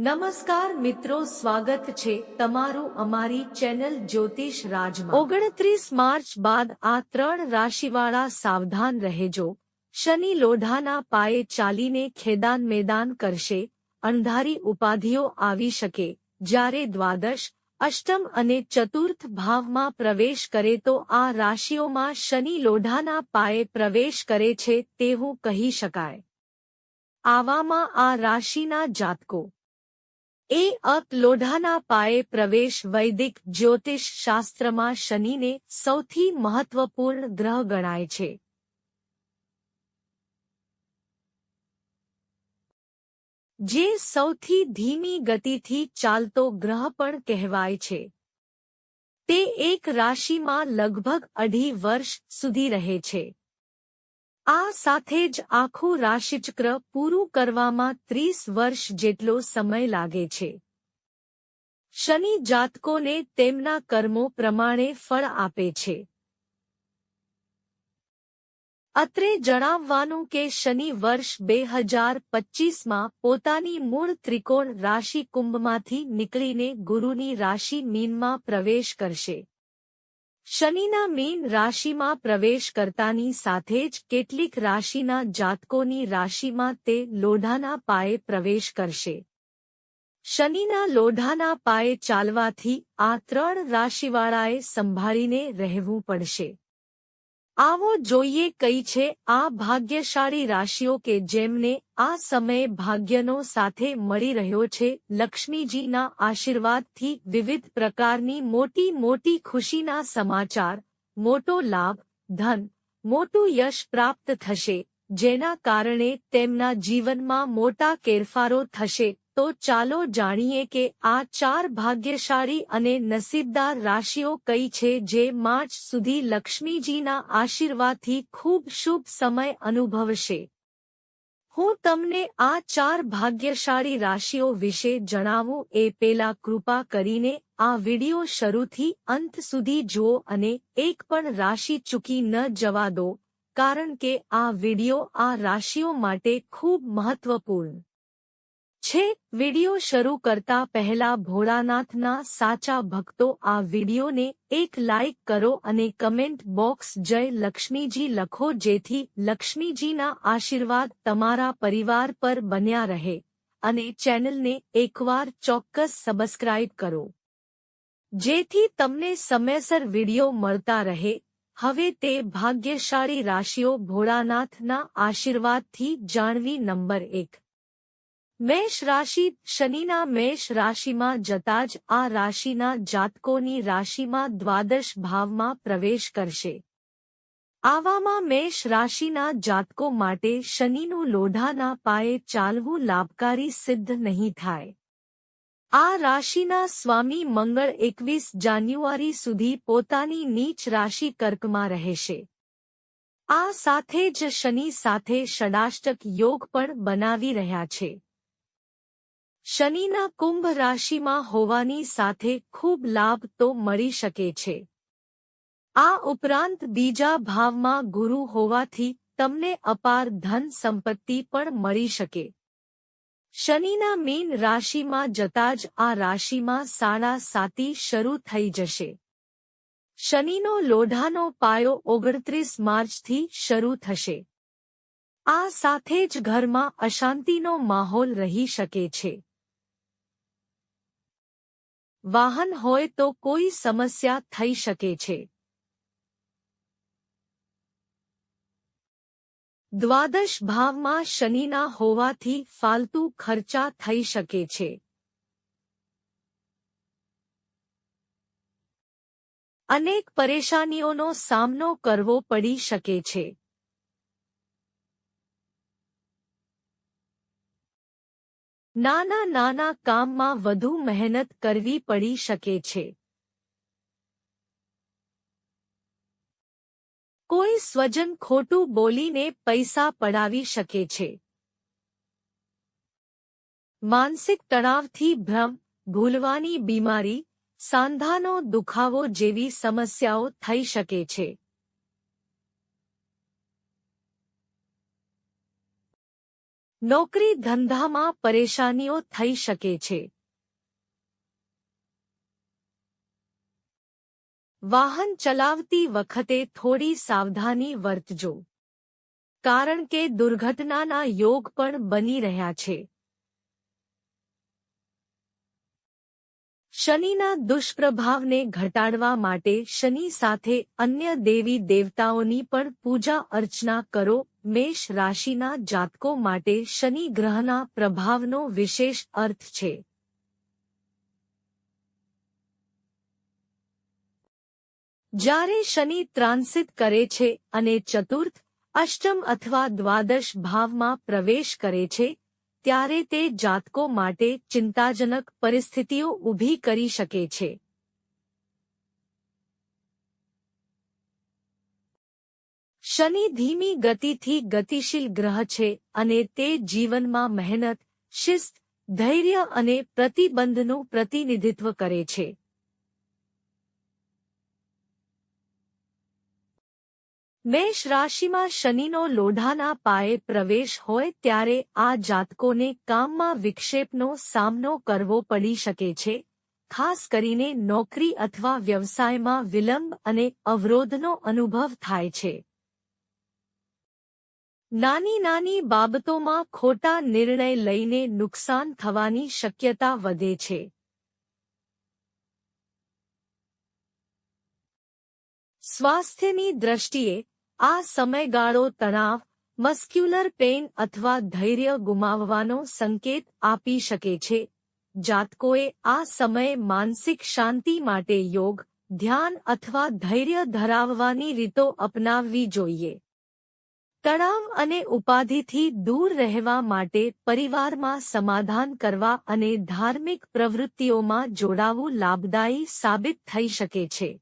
નમસ્કાર મિત્રો, સ્વાગત છે તમારું અમારી ચેનલ જ્યોતિષ રાજમાં. ઓગણત્રીસ માર્ચ બાદ આ ત્રણ રાશિવાળા સાવધાન રહેજો. શનિ લોઢાના પાયે ચાલીને ખેદાન મેદાન કરશે. અણધારી ઉપાધિઓ આવી શકે. જ્યારે દ્વાદશ, અષ્ટમ અને ચતુર્થ ભાવમાં પ્રવેશ કરે તો આ રાશિઓમાં શનિ લોઢાના પાયે પ્રવેશ કરે છે તેવું કહી શકાય. આવામાં આ રાશિના જાતકો. એ અક લોઢાના પાયે પ્રવેશ વૈદિક જ્યોતિષ શાસ્ત્રમાં શનિને સૌથી મહત્વપૂર્ણ ગ્રહ ગણાય છે. જે સૌથી ધીમી ગતિથી ચાલતો ગ્રહ પણ કહેવાય છે. તે એક રાશિમાં લગભગ અઢી વર્ષ સુધી રહે છે. આ સાથે જ આખું રાશિચક્ર પૂરું કરવામાં ત્રીસ વર્ષ જેટલો સમય લાગે છે. શનિ જાતકોને તેમના કર્મો પ્રમાણે ફળ આપે છે. અત્રે જણાવવાનું કે શનિ વર્ષ બે હજાર પચ્ચીસમાં પોતાની મૂળ ત્રિકોણ રાશિ કુંભમાંથી નીકળીને ગુરુની રાશિ મીનમાં પ્રવેશ કરશે. શનિના મીન રાશિમાં પ્રવેશ કરતાની સાથે જ કેટલીક રાશિના જાતકોની રાશિમાં તે લોઢાના પાયે પ્રવેશ કરશે. શનિના લોઢાના પાયે ચાલવાથી આ ત્રણ રાશિવાળાએ સંભાળીને રહેવું પડશે. આવો જોઈએ કઈ છે આ ભાગ્યશાળી રાશિઓ કે જેમને આ સમયે ભાગ્યનો સાથે મળી રહ્યો છે. લક્ષ્મીજીના આશીર્વાદથી વિવિધ પ્રકારની મોટી મોટી ખુશીના સમાચાર, મોટો લાભ, ધન, મોટું યશ પ્રાપ્ત થશે, જેના કારણે તેમના જીવનમાં મોટા ફેરફારો થશે. તો ચાલો જાણીએ કે આ ચાર ભાગ્યશાળી અને નસીબદાર રાશિઓ કઈ છે જે માર્ચ સુધી લક્ષ્મીજીના આશીર્વાદથી ખૂબ શુભ સમય અનુભવશે. હું તમને આ ચાર ભાગ્યશાળી રાશિઓ વિશે જણાવું એ પેલા કૃપા કરીને આ વિડિયો શરૂથી અંત સુધી જુઓ અને એક પણ રાશિ ચૂકી ન જવા દો, કારણ કે આ વિડિયો આ રાશિઓ માટે ખૂબ મહત્વપૂર્ણ. છે, વિડિયો શરૂ કરતા પહેલા ભોળાનાથના સાચા ભક્તો આ વિડિયોને એક લાઇક કરો અને કમેન્ટ બોક્સ જય લક્ષ્મીજી લખો જેથી લક્ષ્મીજીના આશીર્વાદ તમારા પરિવાર પર બન્યા રહે. અને ચેનલને એકવાર ચોક્કસ સબસ્ક્રાઇબ કરો. જેથી તમને સમયસર વિડિયો મળતા રહે. હવે તે ભાગ્યશાળી રાશિઓ ભોળાનાથના આશીર્વાદથી જાણવી નંબર એક. મેષ રાશિ શનિના મેષ રાશિમાં જતા જ આ રાશિના જાતકોની રાશિમાં દ્વાદશ ભાવમાં પ્રવેશ કરશે. આવામાં મેષ રાશિના જાતકો માટે શનિનું લોઢાના પાયે ચાલવું લાભકારી સિદ્ધ નહીં થાય. આ રાશિના સ્વામી મંગળ એકવીસ જાન્યુઆરી સુધી પોતાની નીચ રાશિ કર્કમાં રહેશે. આ સાથે જ શનિ સાથે ષડાષ્ટક યોગ પણ બનાવી રહ્યા છે. શનિના કુંભ રાશિમાં હોવાની સાથે ખૂબ લાભ તો મળી શકે છે. આ ઉપરાંત બીજા ભાવમાં ગુરુ હોવાથી તમને અપાર ધન સંપત્તિ પણ મળી શકે. શનિના મીન રાશિમાં જતા જ આ રાશિમાં સાડા સાતી શરૂ થઈ જશે. શનિનો લોઢાનો પાયો ઓગણત્રીસ માર્ચથી શરૂ થશે. આ સાથે જ ઘરમાં અશાંતિનો માહોલ રહી શકે છે. વાહન હોય તો કોઈ સમસ્યા થઈ શકે છે. દ્વાદશ ભાવમાં શનિના હોવાથી ફાલતુ ખર્ચા થઈ શકે છે. અનેક પરેશાનીઓનો સામનો કરવો પડી શકે છે. નાના નાના કામમાં વધુ મહેનત કરવી પડી શકે છે. કોઈ સ્વજન ખોટું બોલીને પૈસા પડાવી શકે છે. માનસિક તણાવથી ભ્રમ, ભૂલવાની બીમારી, સાંધાનો દુખાવો જેવી સમસ્યાઓ થઈ શકે છે. નોકરી ધંધામાં પરેશાનીઓ થઈ શકે છે. વાહન ચલાવતી વખતે થોડી સાવધાની વર્તજો. કારણ કે દુર્ઘટનાના યોગ પણ બની રહ્યા છે. શનિના દુષ્પ્રભાવને ઘટાડવા માટે શનિ સાથે અન્ય દેવી દેવતાઓની પણ પૂજા અર્ચના કરો. મેષ રાશિના જાતકો માટે શનિ ગ્રહના પ્રભાવનો વિશેષ અર્થ છે. જ્યારે શનિ ત્રાંસિત કરે છે અને ચતુર્થ, અષ્ટમ અથવા દ્વાદશ ભાવમાં પ્રવેશ કરે છે ત્યારે તે જાતકો માટે ચિંતાજનક પરિસ્થિતિઓ ઊભી કરી શકે છે. શનિ ધીમી ગતિથી ગતિશીલ ગ્રહ છે અને તે જીવનમાં મહેનત, શિસ્ત, ધૈર્ય અને પ્રતિબંધનું પ્રતિનિધિત્વ કરે છે. મેષ રાશિમાં શનિનો લોઢાના પાયે પ્રવેશ હોય ત્યારે આ જાતકોને કામમાં વિક્ષેપનો સામનો કરવો પડી શકે છે. ખાસ કરીને નોકરી અથવા વ્યવસાયમાં વિલંબ અને અવરોધનો અનુભવ થાય છે. નાની નાની બાબતોમાં ખોટા નિર્ણય લઈને નુકસાન થવાની શક્યતા વધે છે. સ્વાસ્થ્યની દ્રષ્ટિએ આ સમયગાળો તણાવ, મસ્ક્યુલર પેઇન અથવા ધૈર્ય ગુમાવવાનો સંકેત આપી શકે છે. જાતકોએ આ સમયે માનસિક શાંતિ માટે યોગ, ધ્યાન અથવા ધૈર્ય ધરાવવાની રીતો અપનાવવી જોઈએ. તણાવ અને ઉપાધિથી દૂર રહેવા માટે પરિવારમાં સમાધાન કરવા અને ધાર્મિક પ્રવૃત્તિઓમાં જોડાવું લાભદાયી સાબિત થઈ શકે છે.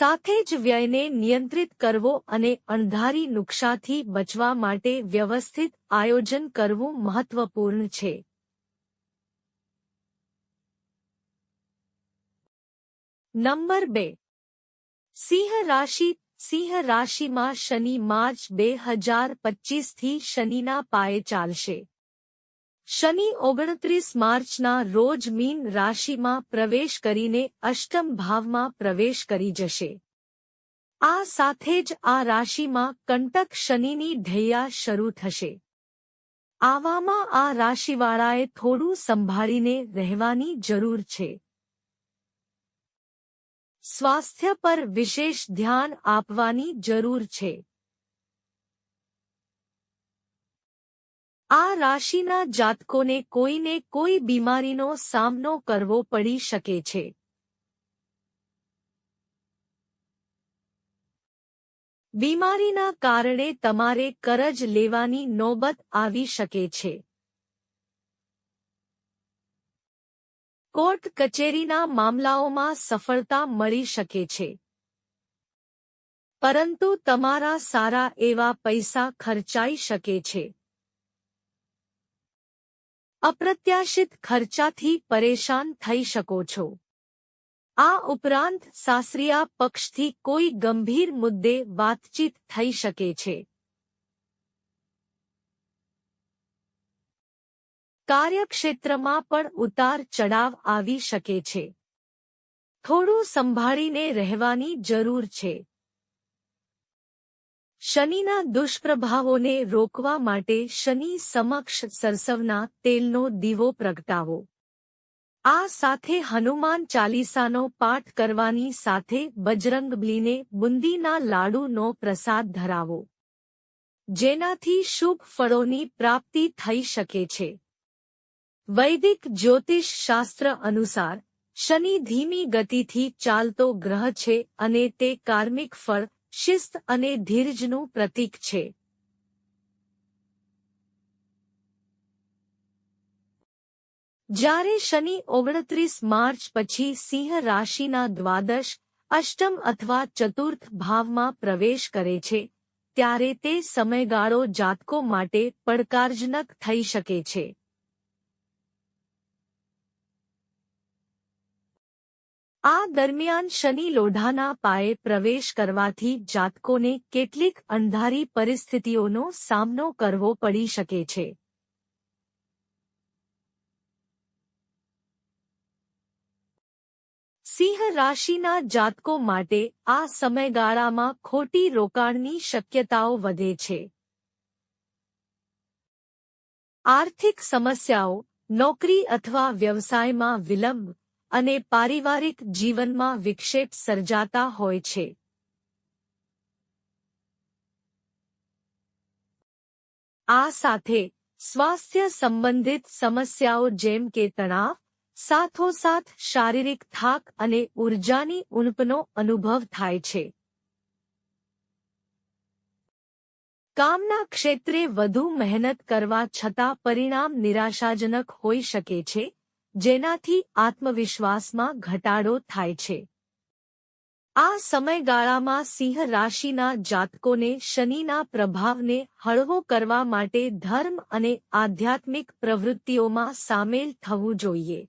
સાથે જ વ્યયને નિયંત્રિત કરવો અને અણધારી નુકશાથી બચવા માટે વ્યવસ્થિત આયોજન કરવું મહત્વપૂર્ણ છે. નંબર બે. સિંહ રાશિ. સિંહ રાશિમાં શનિ માર્ચ બે હજાર પચીસથી શનિના પાયે ચાલશે. શનિ ઓગણત્રીસ માર્ચના રોજ મીન રાશિમાં પ્રવેશ કરીને અષ્ટમ ભાવમાં પ્રવેશ કરી જશે. આ સાથે જ આ રાશિમાં કંટક શનિની ઢૈયા શરૂ થશે. આવામાં આ રાશિવાળાએ થોડું સંભાળીને રહેવાની જરૂર છે. સ્વાસ્થ્ય પર વિશેષ ધ્યાન આપવાની જરૂર છે. આ રાશિના જાતકોને કોઈને કોઈ બીમારીનો સામનો કરવો પડી શકે છે. બીમારીના કારણે તમારે કરજ લેવાની નોબત આવી શકે છે. કોર્ટ કચેરીના મામલાઓમાં સફળતા મળી શકે છે. પરંતુ તમારા સારા એવા પૈસા ખર્ચાઈ શકે છે. અપ્રત્યાશિત ખર્ચાથી પરેશાન થઈ શકો છો. આ ઉપરાંત સાસરિયા પક્ષથી કોઈ ગંભીર મુદ્દે વાતચીત થઈ શકે છે. કાર્યક્ષેત્રમાં પણ ઉતાર ચડાવ આવી શકે છે. થોડું સંભાળીને રહેવાની જરૂર છે. શનિના દુષ્પ્રભાવોને રોકવા માટે શનિ સમક્ષ સરસવના તેલનો દીવો પ્રગટાવો. આ સાથે હનુમાન ચાલીસાનો પાઠ કરવાની સાથે બજરંગબલીને બુંદીના લાડુનો પ્રસાદ ધરાવો. જેનાથી શુભ ફળોની પ્રાપ્તિ થઈ શકે છે. વૈદિક જ્યોતિષ શાસ્ત્ર અનુસાર, શનિ ધીમી ગતિથી ચાલતો ગ્રહ છે અને તે કાર્મિક ફળ શિસ્ત અને ધીરજનું પ્રતીક છે. જ્યારે શનિ ઓગણત્રીસ માર્ચ પછી સિંહ રાશિના દ્વાદશ, અષ્ટમ અથવા ચતુર્થ ભાવમાં પ્રવેશ કરે છે, ત્યારે તે સમયગાળો જાતકો માટે પડકારજનક થઈ શકે છે. આ દરમિયાન શનિ લોઢાના પાયે પ્રવેશ કરવાથી જાતકોને કેટલીક અણધારી પરિસ્થિતિઓનો સામનો કરવો પડી શકે છે. સિંહ રાશિના જાતકો માટે આ સમયગાળામાં ખોટી રોકાણની શક્યતાઓ વધે છે. આર્થિક સમસ્યાઓ, નોકરી અથવા વ્યવસાયમાં વિલંબ અને પારિવારિક જીવનમાં વિક્ષેપ સર્જાતા હોય છે. આ સાથે સ્વાસ્થ્ય સંબંધિત સમસ્યાઓ જેમ કે તણાવ, સાથોસાથ શારીરિક થાક અને ઉર્જાની ઉણપનો અનુભવ થાય છે. કામના ક્ષેત્રે વધુ મહેનત કરવા છતાં પરિણામ નિરાશાજનક હોઈ શકે છે. જેનાથી આત્મવિશ્વાસમાં ઘટાડો થાય છે. આ સમયગાળામાં સિંહ રાશિના જાતકોને શનિના પ્રભાવને હળવો કરવા માટે ધર્મ અને આધ્યાત્મિક પ્રવૃત્તિઓમાં સામેલ થવું જોઈએ.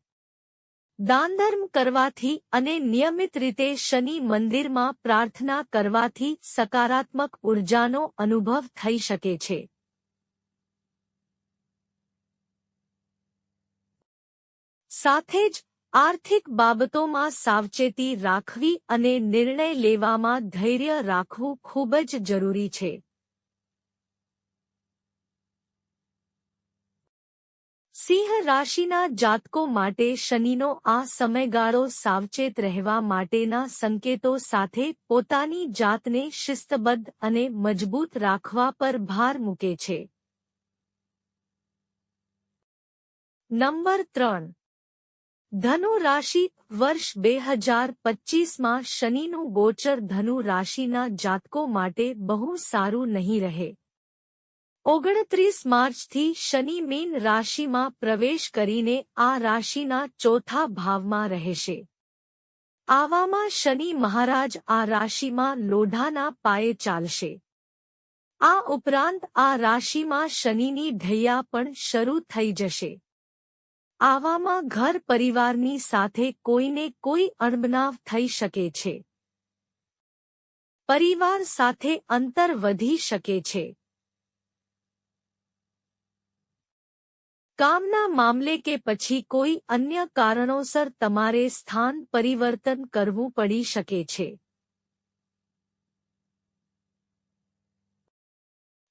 દાનધર્મ કરવાથી અને નિયમિત રીતે શનિ મંદિરમાં પ્રાર્થના કરવાથી સકારાત્મક ઉર્જાનો અનુભવ થઈ શકે છે. સાથે જ, આર્થિક બાબતોમાં સાવચેતી રાખવી અને નિર્ણય લેવામાં ધૈર્ય રાખવું ખૂબ જ જરૂરી છે. સિંહ રાશિના જાતકો માટે શનિનો આ સમયગાળો સાવચેત રહેવા માટેના સંકેતો સાથે પોતાની જાતને શિસ્તબદ્ધ અને મજબૂત રાખવા પર ભાર મૂકે છે. નંબર ત્રણ ધનુ રાશિ, વર્ષ બે હજાર પચ્ચીસમાં શનિનું ગોચર ધનુ રાશિના જાતકો માટે બહુ સારું નહીં રહે. ઓગણત્રીસ માર્ચથી શનિ મીન રાશિમાં પ્રવેશ કરીને આ રાશિના ચોથા ભાવમાં રહેશે. આવામાં શનિ મહારાજ આ રાશિમાં લોઢાના પાયે ચાલશે. આ ઉપરાંત આ રાશિમાં શનિની ઢૈયા પણ શરૂ થઈ જશે. આવામાં ઘર પરિવારની સાથે કોઈને કોઈ અણબનાવ થઈ શકે છે. પરિવાર સાથે અંતર વધી શકે છે. કામના મામલે કે પછી કોઈ અન્ય કારણોસર તમારે સ્થાન પરિવર્તન કરવું પડી શકે છે.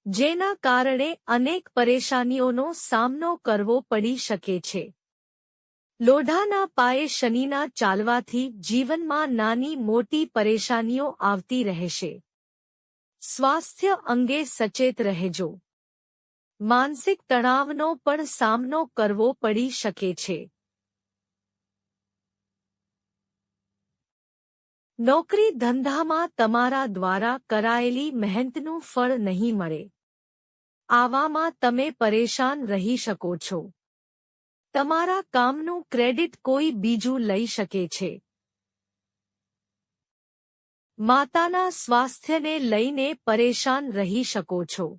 જેના કારણે અનેક પરેશાનીઓનો સામનો કરવો પડી શકે છે. લોઢાના પાયે શનિના ચાલવાથી જીવનમાં નાની મોટી પરેશાનીઓ આવતી રહેશે. સ્વાસ્થ્ય અંગે સચેત રહેજો. માનસિક તણાવનો પણ સામનો કરવો પડી શકે છે. નોકરી ધંધામાં તમારા દ્વારા કરાયેલી મહેનતનું ફળ નહીં મળે. આવામાં તમે પરેશાન રહી શકો છો. તમારા કામનું ક્રેડિટ કોઈ બીજું લઈ શકે છે. માતાના સ્વાસ્થ્યને લઈને પરેશાન રહી શકો છો.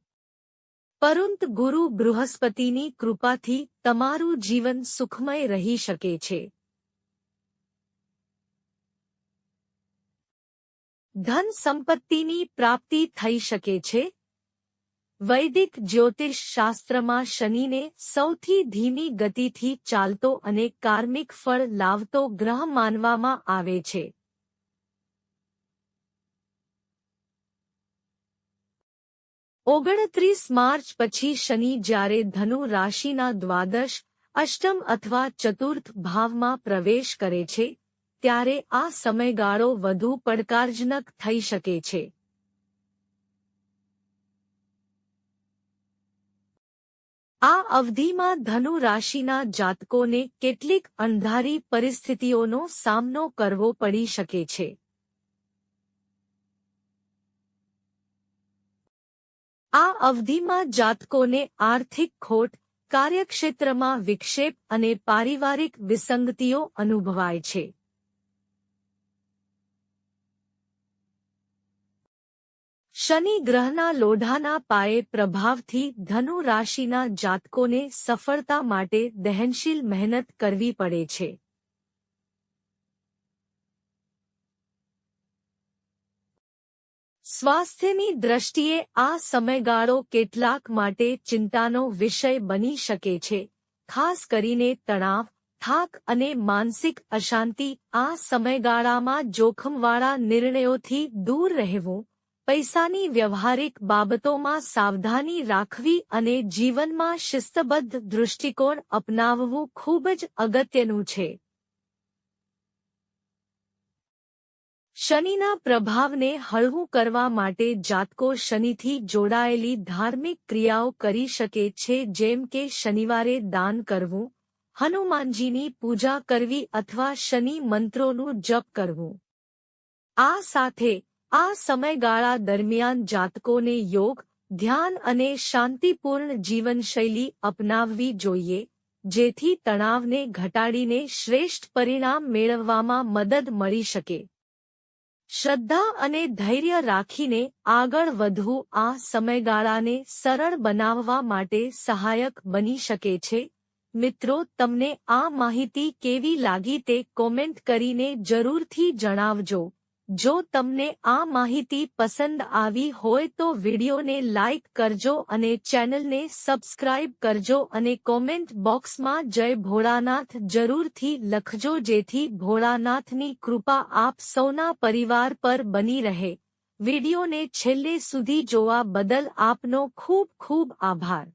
પરંતુ ગુરુ બૃહસ્પતિની કૃપાથી તમારું જીવન સુખમય રહી શકે છે. ધન સંપત્તિની પ્રાપ્તિ થઈ શકે છે. વૈદિક જ્યોતિષ શાસ્ત્રમાં શનિને સૌથી ધીમી ગતિથી ચાલતો અને કાર્મિક ફળ લાવતો ગ્રહ માનવામાં આવે છે. ઓગણત્રીસ માર્ચ પછી શનિ જ્યારે ધનુ રાશિના દ્વાદશ, અષ્ટમ અથવા ચતુર્થ ભાવમાં પ્રવેશ કરે છે, ત્યારે આ સમયગાળો વધુ પડકારજનક થઈ શકે છે. આ અવધિમાં ધનુ રાશિના જાતકોને કેટલીક અણધારી પરિસ્થિતિઓનો સામનો કરવો પડી શકે છે. આ અવધિમાં જાતકોને આર્થિક ખોટ, કાર્યક્ષેત્રમાં વિક્ષેપ અને પારિવારિક વિસંગતિઓ અનુભવાય છે. શનિ ગ્રહના લોઢાના પાયે પ્રભાવથી ધનુ રાશિના જાતકોને સફળતા માટે દહનશીલ મહેનત કરવી પડે છે. સ્વાસ્થ્યની દ્રષ્ટિએ આ સમયગાળો કેટલાક માટે ચિંતાનો વિષય બની શકે છે. ખાસ કરીને તણાવ, થાક અને માનસિક અશાંતિ આ સમયગાળામાં જોખમવાળા નિર્ણયોથી દૂર રહેવું પૈસાની વ્યવહારિક બાબતોમાં સાવધાની રાખવી અને જીવનમાં શિસ્તબદ્ધ દૃષ્ટિકોણ અપનાવવું ખૂબ જ અગત્યનું છે. શનિના પ્રભાવને હળવું કરવા માટે જાતકો શનિથી જોડાયેલી ધાર્મિક ક્રિયાઓ કરી શકે છે, જેમ કે શનિવારે દાન કરવું, હનુમાનજીની પૂજા કરવી અથવા શનિ મંત્રોનું જપ કરવું. આ સાથે આ સમયગાળા દરમિયાન જાતકોને યોગ, ધ્યાન અને શાંતિપૂર્ણ જીવનશૈલી અપનાવવી જોઈએ, જેથી તણાવને ઘટાડીને શ્રેષ્ઠ પરિણામ મેળવવામાં મદદ મળી શકે. શ્રદ્ધા અને ધૈર્ય રાખીને આગળ વધવું આ સમયગાળાને સરળ બનાવવા માટે સહાયક બની શકે છે. મિત્રો, તમને આ માહિતી કેવી લાગી તે કોમેન્ટ કરીને જરૂરથી જણાવજો. જો તમને આ માહિતી પસંદ આવી હોય તો વિડીયોને લાઇક કરજો અને ચેનલને સબસ્ક્રાઇબ કરજો અને કોમેન્ટ બોક્સમાં જય ભોળાનાથ જરૂરથી લખજો જેથી ભોળાનાથની કૃપા આપ સૌના પરિવાર પર બની રહે. વિડીયોને છેલ્લે સુધી જોવા બદલ આપનો ખૂબ ખૂબ આભાર.